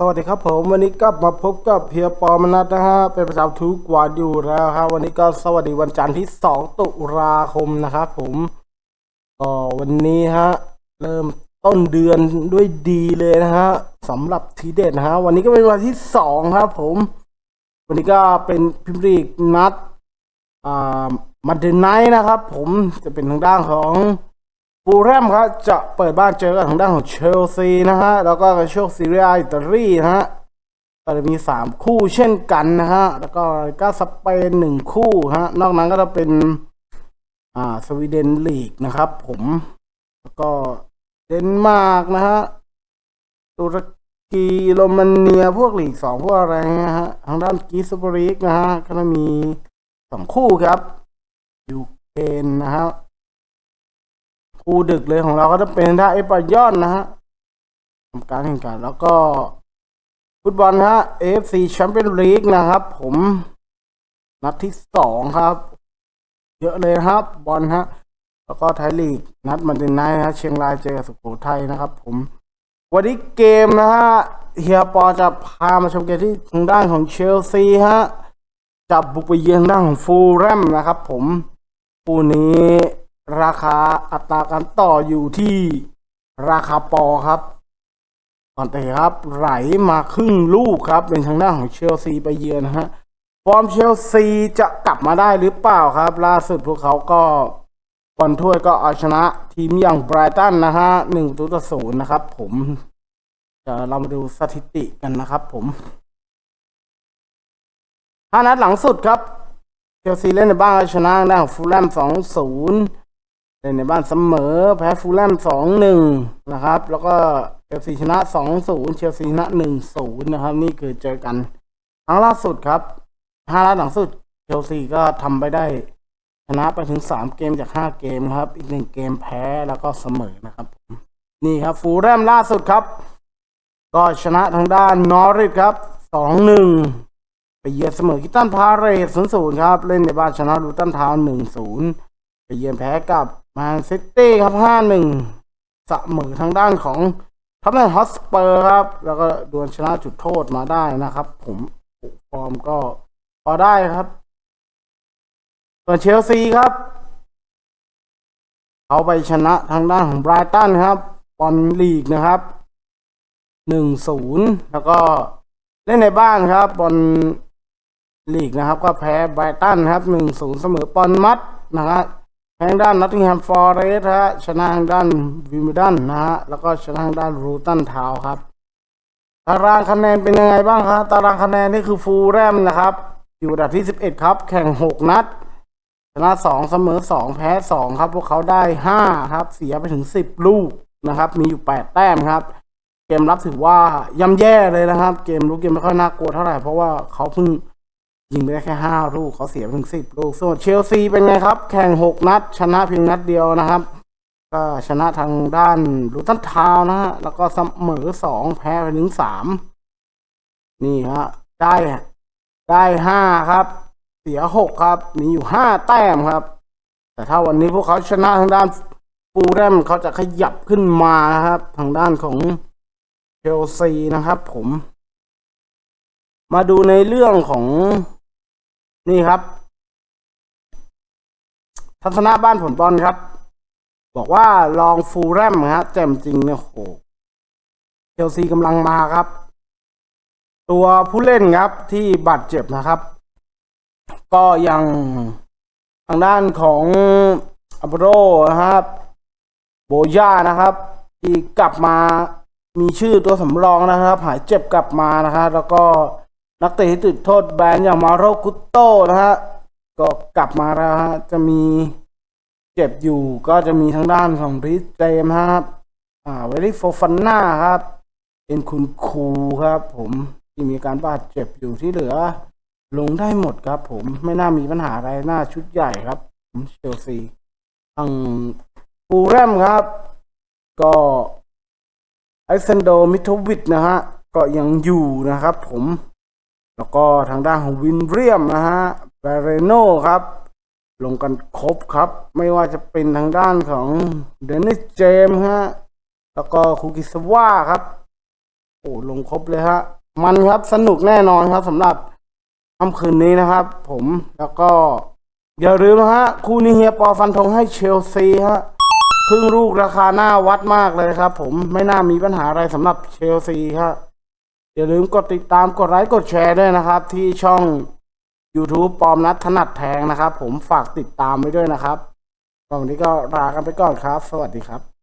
สวัสดีครับผมวันนี้ก็มาพบกับเพียปอมนัทนะฮะเป็นประจำทุกวันอยู่แล้วครับวันนี้ก็สวัสดีวันจันทร์ที่ 2 ตุลาคมนะครับผมก็วันนี้ฮะเริ่มต้นเดือนด้วยดีเลยนะฮะสำหรับทีเด็ดนะฮะวันนี้ก็เป็นวันที่ 2 ครับผม วันนี้ก็เป็นพิมพ์ลีกนัดอ่ามันเดนไนท์นะครับผมจะเป็นทางด้านของ ฟูแรมครับจะเปิดบ้านเจอกับทางด้านของเชลซีนะฮะ แล้วก็ในช่วงซีเรียอิตาลีนะฮะก็จะมีสามคู่เช่นกันนะฮะ แล้วก็ก็สเปนหนึ่งคู่ฮะ นอกนั้นก็จะเป็น อ่า สวีเดนลีกนะครับ ผม แล้วก็เดนมาร์กนะฮะ ตุรกีโรมาเนียพวกลีกสองพวกอะไรนะฮะ ทางด้านกีซบริกนะฮะ ก็จะมีสองคู่ครับยูเครนนะฮะ คู่ดึกเลยของเราก็จะเป็นท่าเอปายอนนะฮะทำการแข่งขันแล้วก็ ฟุตบอลฮะ AFC Champions League นะครับ ผมนัดที่สองครับ เยอะเลยครับ บอลฮะ แล้วก็ไทยลีก นัดมันเดนไนท์ฮะเชียงรายเจอกับสุโขทัยนะครับ ผม วันนี้เกมนะฮะเฮียปอจะพามาชมเกมที่ทางด้านของเชลซีฮะจะบุกไปเยือนด้านของฟูลแรมนะครับ ผมคู่นี้ ราคาอัตราการต่ออยู่ที่ราคาปอครับก่อนเตะครับ ไหลมาครึ่งลูกครับ เป็นทางด้านของเชลซีไปเยือนนะฮะฟอร์มเชลซีจะกลับมาได้หรือเปล่าครับ ล่าสุดพวกเขาก็บอลถ้วยก็เอาชนะทีมอย่างไบรตันนะฮะหนึ่งตัวต่อศูนย์นะครับ ผมเดี๋ยวเรามาดูสถิติกันนะครับ ผมห้านัดหลังสุดครับเชลซีเล่นในบ้านเอาชนะทางด้ของฟูลแลมสองศูนย์ เล่นในบ้านเสมอแพ้ฟูลแลมสองหนึ่งนะครับ แล้วก็เชลซีชนะสองศูนย์เชลซีชนะหนึ่งศูนย์นะครับ นี่คือเจอกันครั้งล่าสุดครับห้านัดหลังสุดเชลซีก็ทำไปได้ ชนะไปถึงสามเกมจากห้าเกมครับ อีกหนึ่งเกมแพ้แล้วก็เสมอนะครับนี่ครับฟูลแลมล่าสุดครับ ก็ชนะทางด้านนอริทครับสองหนึ่งไปเยือนเสมอกิตันพาเรสศูนย์ศูนย์ครับ เล่นในบ้านชนะลูตันทาวน์หนึ่งศูนย์ ไปเยือนแพ้กับแมนซิตี้ครับห้าหนึ่งเสมอทางด้านของทัพแมนฮอสเปอร์ครับ แล้วก็ดวลชนะจุดโทษมาได้นะครับ ผมฟอร์มก็พอได้ครับ ส่วนเชลซีครับเขาไปชนะทางด้านของไบรตันครับบอลลีกนะครับหนึ่งศูนย์แล้วก็เล่นในบ้านครับบอลลีกนะครับ ก็แพ้ไบรตันครับหนึ่งศูนย์เสมอปอนมัดนะครับ ทางด้านนอตติงแฮมฟอร์เรสฮะชนะทางด้านวิมดันนะฮะแล้วก็ชนะทางด้านรูตันทาวครับ ตารางคะแนนเป็นยังไงบ้างครับตารางคะแนนนี่คือฟูลแรมนะครับ อยู่อันดับที่ 11 ครับ แข่ง 6 นัด ชนะ 2 เสมอ 2 แพ้ 2 ครับ พวกเขาได้ 5 ครับ เสียไปถึง 10 ลูกนะครับ มีอยู่ 8 แต้มครับ เกมรับถือว่าย่ำแย่เลยนะครับ เกมลุกเกมไม่ค่อยน่ากลัวเท่าไหร่เพราะว่าเขาเพิ่ง ยิงไปได้แค่ห้าลูกเขาเสียไปถึงสิบลูกส่วนเชลซีเป็นไงครับ แข่งหกนัด ชนะเพียงนัดเดียวนะครับ ก็ชนะทางด้านลูตันทาวนะฮะแล้วก็เสมอสองแพ้ไปถึงสามนี่ฮะได้ได้ห้าครับ เสียหกครับ มีอยู่ห้าแต้มครับ แต่ถ้าวันนี้พวกเขาชนะทางด้านฟูแรมเขาจะขยับขึ้นมานะครับ ทางด้านของเชลซีนะครับ ผม มาดูในเรื่องของ นี่ครับ ทัศนะบ้านผลบอลครับ บอกว่าลองฟูลแรมฮะแจ่มจริงเนี่ยโหเชลซีกำลังมาครับ ตัวผู้เล่นครับที่บาดเจ็บนะครับ ก็ยังทางด้านของอับโรนะครับ โบย่านะครับที่กลับมามีชื่อตัวสำรองนะครับ หายเจ็บกลับมานะครับแล้วก็ นักเตะที่ติดโทษแบนอย่างมาโรกุตโตนะฮะก็กลับมาแล้วฮะจะมีเจ็บอยู่ก็จะมีทางด้านของริสเจมครับ อ่าเวลิโฟฟันนาครับ เป็นคุณครูครับ ผมที่มีการบาดเจ็บอยู่ที่เหลือ ลงได้หมดครับ ผมไม่น่ามีปัญหาอะไรหน้าชุดใหญ่ครับ ผมเชลซีทางฟูแรมครับ ก็ไอเซนโดมิทวิชนะฮะก็ยังอยู่นะครับ ผม แล้วก็ทางด้านของวินเรียมนะฮะเบเรโนครับ ลงกันครบครับ ไม่ว่าจะเป็นทางด้านของเดนนิสเจมส์ฮะแล้วก็คูกิสว่าครับ โอ้ลงครบเลยฮะมันครับสนุกแน่นอนครับสำหรับค่ำคืนนี้นะครับ ผมแล้วก็ อย่าลืมนะฮะคู่นี้เฮียปอฟันธงให้เชลซีฮะครึ่งลูกราคาหน้าวัดมากเลยครับ ผมไม่น่ามีปัญหาอะไรสำหรับเชลซีครับ อย่าลืมกดติดตามกดไลค์กดแชร์ด้วยนะครับ ที่ช่อง YouTube ปอมนัดถนัดแทงนะครับ ผมฝากติดตามไว้ด้วยนะครับวันนี้ก็ลากันไปก่อนครับ สวัสดีครับ